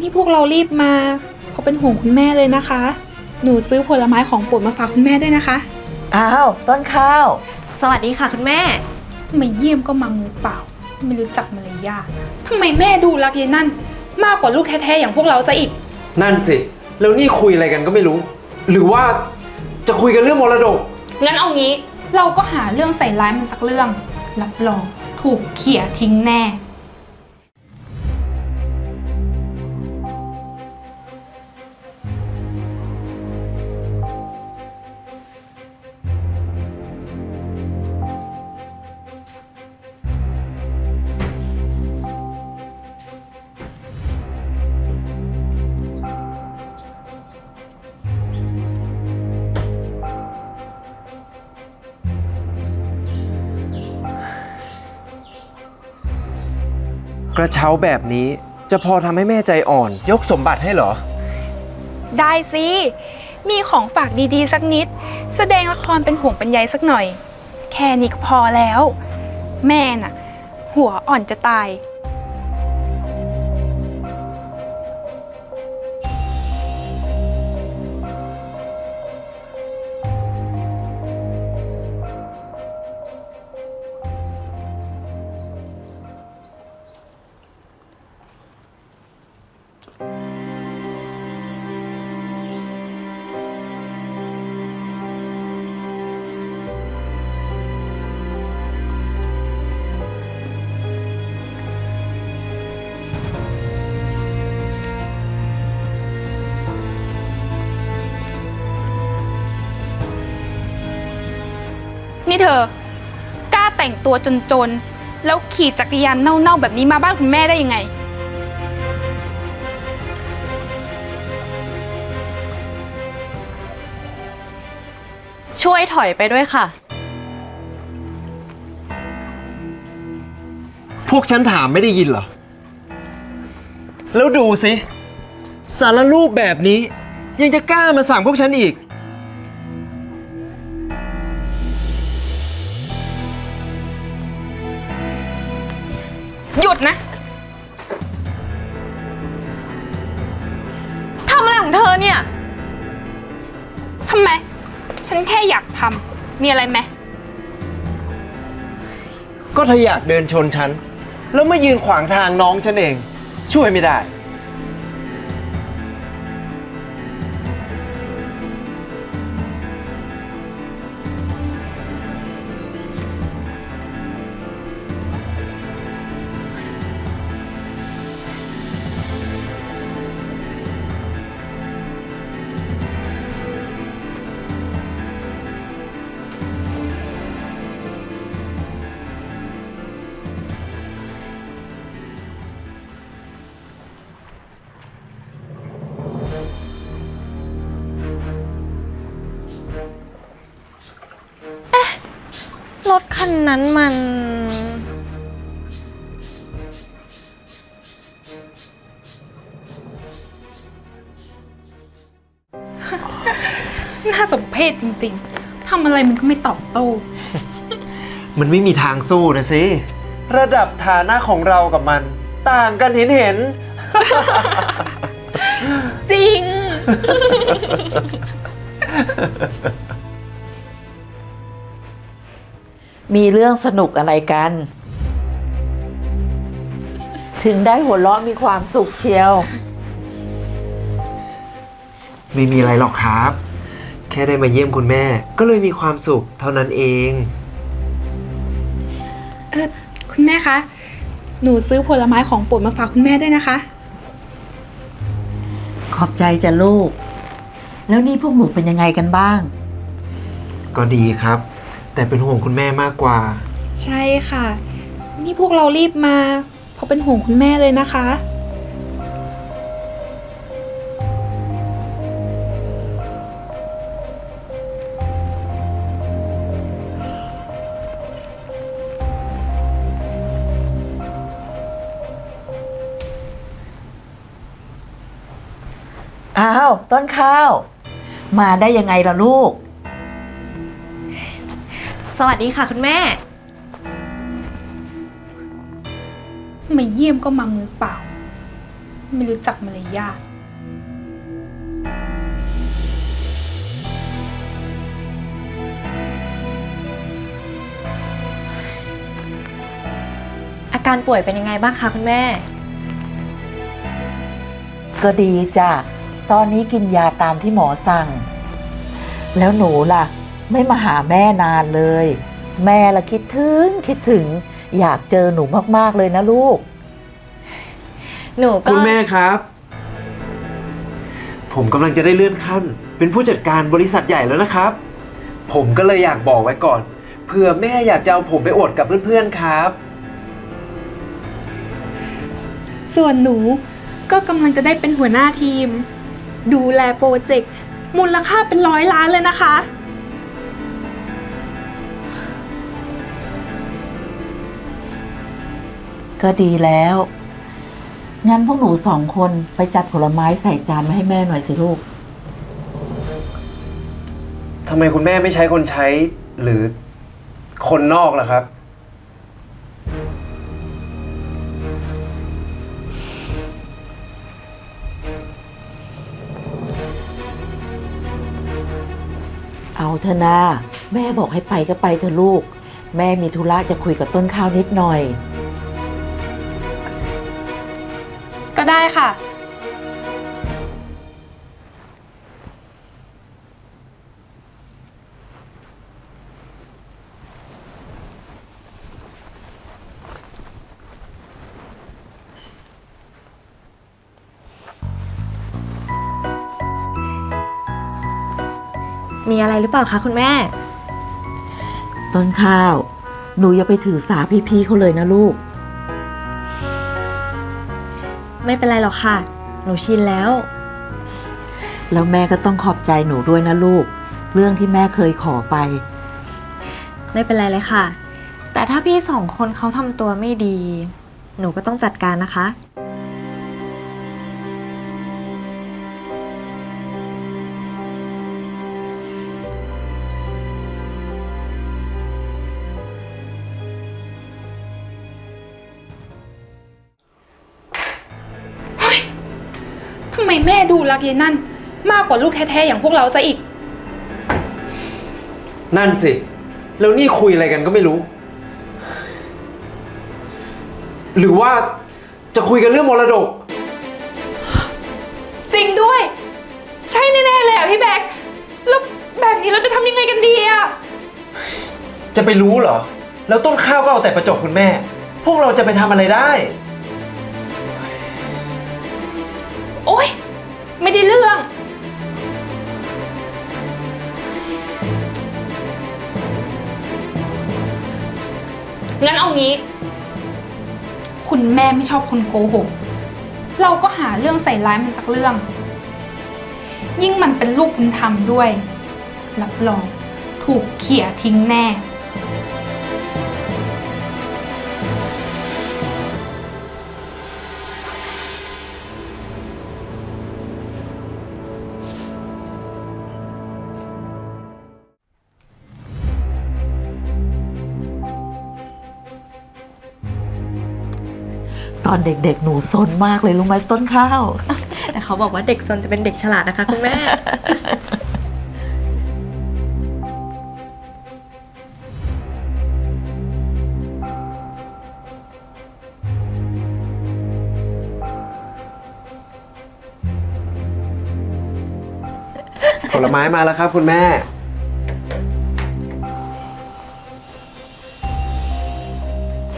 นี่พวกเรารีบมาเพราะเป็นห่วงคุณแม่เลยนะคะ หนูซื้อผลไม้ของโปรดมาฝากคุณแม่ด้วยนะคะ อ้าวต้นข้าว สวัสดีค่ะคุณแม่ มาเยี่ยมก็มามือเปล่า ไม่รู้จักมารยาททำไมแม่ดูรักยายนั่น มากกว่าลูกแท้ๆอย่างพวกเราซะอีก นั่นสิ แล้วนี่คุยอะไรกันก็ไม่รู้ หรือว่าจะคุยกันเรื่องมรดก งั้นเอางี้ เราก็หาเรื่องใส่ร้ายมันสักเรื่อง รับรองถูกเขี่ยทิ้งแน่ กระเช้าแบบนี้จะพอทำให้แม่ใจอ่อน ยกสมบัติให้เหรอ ได้สิ มีของฝากดีๆ สักนิด แสดงละครเป็นห่วงเป็นใยสักหน่อย แค่นี้ก็พอแล้ว แม่น่ะ หัวอ่อนจะตาย นี่เธอกล้าแต่งตัวจนๆ แล้วขี่จักรยานเน่าๆ แบบนี้มาบ้านคุณแม่ได้ยังไง ช่วยถอยไปด้วยค่ะ พวกฉันถามไม่ได้ยินเหรอ แล้วดูสิ สารรูปแบบนี้ ยังจะกล้ามาสั่งพวกฉันอีก หยุดนะ ทำอะไรของเธอเนี่ย ทำไม ฉันแค่อยากทำ มีอะไรไหม ก็เธออยากเดินชนฉัน แล้วมายืนขวางทางน้องฉันเอง ช่วยไม่ได้ คันนั้นมัน น่าสมเพชจริงๆ ทำอะไรมันก็ไม่ตอบโต้ มันไม่มีทางสู้นะสิ ระดับฐานะของเรากับมัน ต่างกันเห็นเห็น จริง มีเรื่องสนุกอะไรกัน ถึงได้หัวเราะมีความสุขเชียว ไม่มีอะไรหรอกครับ แค่ได้มาเยี่ยมคุณแม่ ก็เลยมีความสุขเท่านั้นเอง เออคุณแม่คะ หนูซื้อผลไม้ของโปรดมาฝากคุณแม่ด้วยนะคะ ขอบใจจ้ะลูก แล้วนี่พวกหนูเป็นยังไงกันบ้าง ก็ดีครับ แต่เป็นห่วงคุณแม่มากกว่า ใช่ค่ะ นี่พวกเรารีบมาเพราะเป็นห่วงคุณแม่เลยนะคะ อ้าว ต้นข้าว มาได้ยังไงล่ะลูก สวัสดีค่ะคุณแม่ มาเยี่ยมก็มามือเปล่า ไม่รู้จักมารยาทอาการป่วยเป็นยังไงบ้างคะคุณแม่ ก็ดีจ้ะ ตอนนี้กินยาตามที่หมอสั่ง แล้วหนูล่ะ ไม่มาหาแม่นานเลย แม่ละคิดถึงคิดถึง อยากเจอหนูมากๆเลยนะลูก หนูก็คุณแม่ครับ ผมกำลังจะได้เลื่อนขั้น เป็นผู้จัดการบริษัทใหญ่แล้วนะครับ ผมก็เลยอยากบอกไว้ก่อนเผื่อแม่อยากจะเอาผมไปอวดกับเพื่อนๆครับ ส่วนหนูก็กำลังจะได้เป็นหัวหน้าทีม ดูแลโปรเจกต์มูลค่าเป็นร้อยล้านเลยนะคะ ก็ดีแล้ว งั้นพวกหนูสองคนไปจัดผลไม้ใส่จานมาให้แม่หน่อยสิลูก ทำไมคุณแม่ไม่ใช้คนใช้หรือคนนอกล่ะครับ เอาเถอะนะแม่บอกให้ไปก็ไปเถอะลูก แม่มีธุระจะคุยกับต้นข้าวนิดหน่อย ก็ได้ค่ะ มีอะไรหรือเปล่าคะคุณแม่ ต้นข้าว หนูอย่าไปถือสาพี่ๆเขาเลยนะลูก ไม่เป็นไรหรอกค่ะ หนูชินแล้ว แล้วแม่ก็ต้องขอบใจหนูด้วยนะลูก เรื่องที่แม่เคยขอไป ไม่เป็นไรเลยค่ะ แต่ถ้าพี่สองคนเขาทำตัวไม่ดี หนูก็ต้องจัดการนะคะ แม่ดูรักยายนั่น มากกว่าลูกแท้ๆอย่างพวกเราซะอีก นั่นสิ แล้วนี่คุยอะไรกันก็ไม่รู้ หรือว่าจะคุยกันเรื่องมรดก จริงด้วย ใช่แน่ๆเลยอะพี่แบ๊กแล้วแบบนี้เราจะทำยังไงกันดีอะจะไปรู้เหรอ แล้วต้นข้าวก็เอาแต่ประจบคุณแม่ พวกเราจะไปทำอะไรได้ ไม่ได้เรื่อง งั้นเอางี้ คุณแม่ไม่ชอบคนโกหก เราก็หาเรื่องใส่ร้ายมันสักเรื่อง ยิ่งมันเป็นลูกบุญธรรมด้วย รับรองถูกเขี่ยทิ้งแน่ ตอนเด็กๆ หนูซนมากเลยรู้ไหมต้นข้าว แต่เขาบอกว่าเด็กซนจะเป็นเด็กฉลาดนะคะคุณแม่ ผลไม้มาแล้วครับ คุณแม่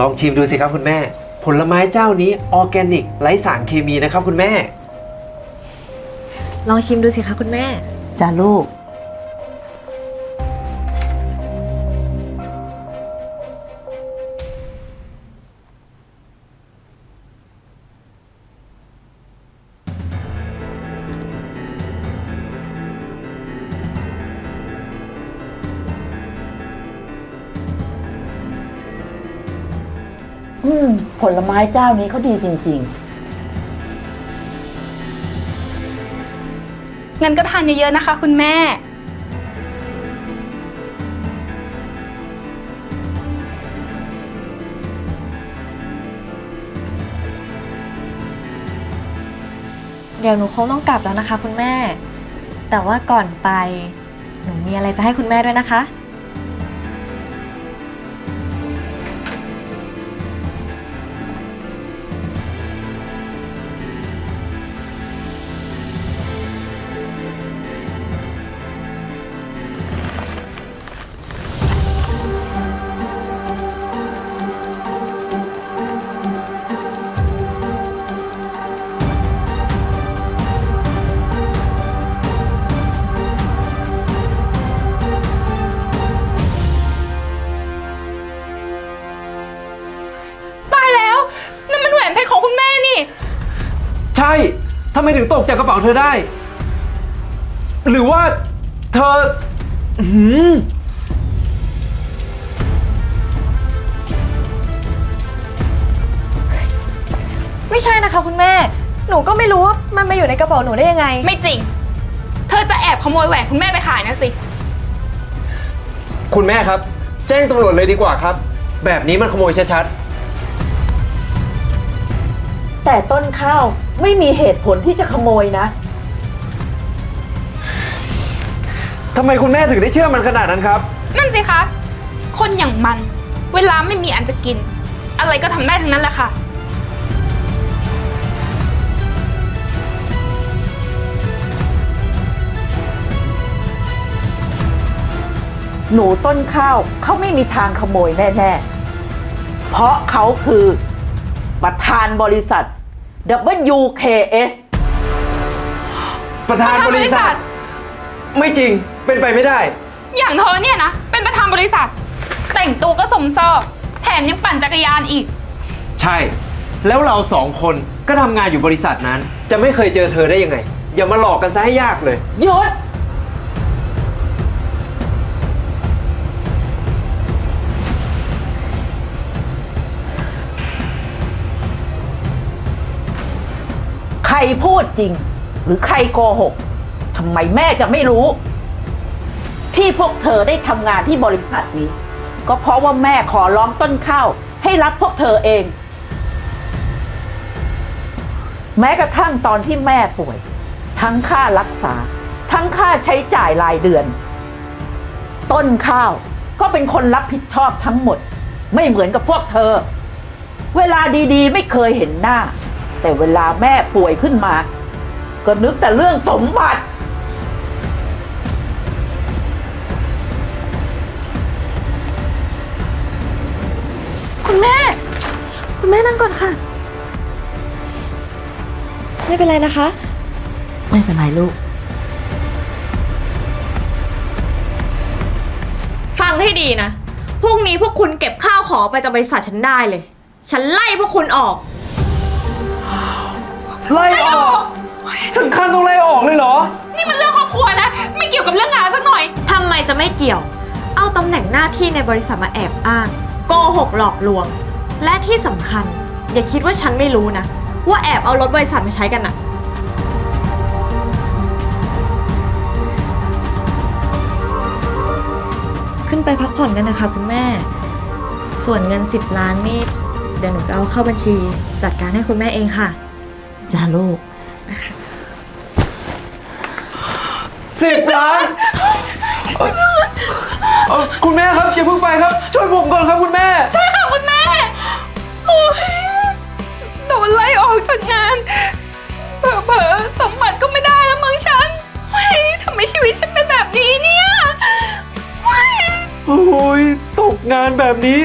ลองชิมดูสิครับคุณแม่ ผลไม้เจ้านี้ออร์แกนิกไร้สารเคมีนะครับคุณแม่ ลองชิมดูสิคะคุณแม่ จ้าลูก อืม ผลไม้เจ้านี้เขาดีจริงๆงั้นก็ทานเยอะๆนะคะ คุณแม่ เดี๋ยวหนูคงต้องกลับแล้วนะคะ คุณแม่ แต่ว่าก่อนไป หนูมีอะไรจะให้คุณแม่ด้วยนะคะำไมถึงตกจากกระเป๋าเธอได้ หรือว่าเธออื้อหือไม่ใช่นะคะคุณแม่ หนูก็ไม่รู้ว่ามันมาอยู่ในกระเป๋าหนูได้ยังไง ไม่จริง เธอจะแอบขโมยแหวนคุณแม่ไปขายนะสิ คุณแม่ครับ แจ้งตำรวจเลยดีกว่าครับ แบบนี้มันขโมยชัดแต่ต้นข้าว ไม่มีเหตุผลที่จะขโมยนะๆทำไมคุณแม่ถึงได้เชื่อมันขนาดนั้นครับ นั่นสิคะ คนอย่างมัน เวลาไม่มีอันจะกิน อะไรก็ทำได้ทั้งนั้นแหละค่ะ หนูต้นข้าวเขาไม่มีทางขโมยแน่ ๆ เพราะเขาคือประธานบริษัท WKS ประธานบริษัท ไม่จริงเป็นไปไม่ได้ อย่างเธอเนี่ยนะ เป็นประธานบริษัท แต่งตัวก็สมซอกแถมยังปั่นจักรยานอีก ใช่ แล้วเราสองคนก็ทำงานอยู่บริษัทนั้น จะไม่เคยเจอเธอได้ยังไง อย่ามาหลอกกันซะให้ยากเลย หยุด พูดจริง หรือใครโกหกทำไมแม่จะไม่รู้ ที่พวกเธอได้ทำงานที่บริษัทนี้ ก็เพราะว่าแม่ขอร้องต้นข้าวให้รับพวกเธอเอง แม้กระทั่งตอนที่แม่ป่วย ทั้งค่ารักษา ทั้งค่าใช้จ่ายรายเดือน ต้นข้าวก็เป็นคนรับผิดชอบทั้งหมด ไม่เหมือนกับพวกเธอ เวลาดีๆ ไม่เคยเห็นหน้า แต่เวลาแม่ป่วยขึ้นมา ก็นึกแต่เรื่องสมบัติ คุณแม่ คุณแม่นั่งก่อนค่ะ ไม่เป็นไรนะคะ ไม่เป็นไรลูก ฟังให้ดีนะ พรุ่งนี้พวกคุณเก็บข้าวของไปจากบริษัทฉันได้เลย ฉันไล่พวกคุณออก ไล่ออกถึงขั้นต้องไล่ออกเลยเหรอ นี่มันเรื่องครอบครัวนะ ไม่เกี่ยวกับเรื่องงานสักหน่อย ทำไมจะไม่เกี่ยว เอาตำแหน่งหน้าที่ในบริษัทมาแอบอ้างโกหกหลอกลวง และที่สำคัญ อย่าคิดว่าฉันไม่รู้นะ ว่าแอบเอารถบริษัทมาใช้กันอะขึ้นไปพักผ่อนกันนะคะคุณแม่ ส่วนเงิน 10 ล้านนี่เดี๋ยวหนูจะเอาเข้าบัญชี จัดการให้คุณแม่เองค่ะ จ้าลูกสิบล้านเอ่อเอ่อคุณแม่ครับอย่าเพิ่งไปครับ ช่วยผมก่อนครับคุณแม่ ใช่ค่ะคุณแม่โอ้ยโดนไล่ออกจากงานเผลอๆสมบัติก็ไม่ได้แล้วมั้งฉันเฮ้ยทำไมชีวิตฉันเป็นแบบนี้เนี่ยเฮ้ยโอ้ยตกงานแบบนี้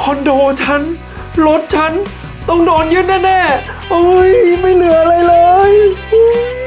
คอนโดฉันรถฉันต้องโดนยึดแน่ๆ โอ้ยไม่เหลืออะไรเลยโอ้ย